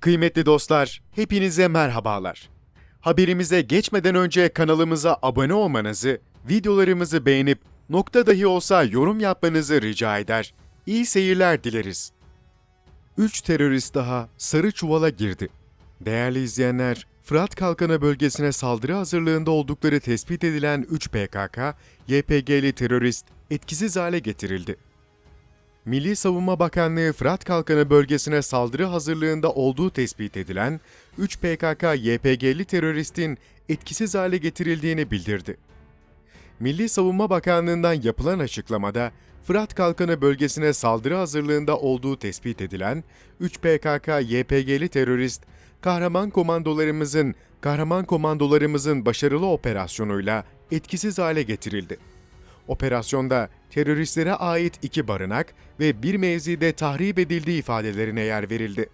Kıymetli dostlar, hepinize merhabalar. Haberimize geçmeden önce kanalımıza abone olmanızı, videolarımızı beğenip nokta dahi olsa yorum yapmanızı rica eder. İyi seyirler dileriz. 3 terörist daha Sarı Çuval'a girdi. Değerli izleyenler, Fırat Kalkanı bölgesine saldırı hazırlığında oldukları tespit edilen 3 PKK, YPG'li terörist etkisiz hale getirildi. Milli Savunma Bakanlığı Fırat Kalkanı bölgesine saldırı hazırlığında olduğu tespit edilen 3 PKK-YPG'li teröristin etkisiz hale getirildiğini bildirdi. Milli Savunma Bakanlığı'ndan yapılan açıklamada, Fırat Kalkanı bölgesine saldırı hazırlığında olduğu tespit edilen 3 PKK-YPG'li terörist, kahraman komandolarımızın kahraman komandolarımızın başarılı operasyonuyla etkisiz hale getirildi. Operasyonda teröristlere ait iki barınak ve bir mevzide tahrip edildiği ifadelerine yer verildi.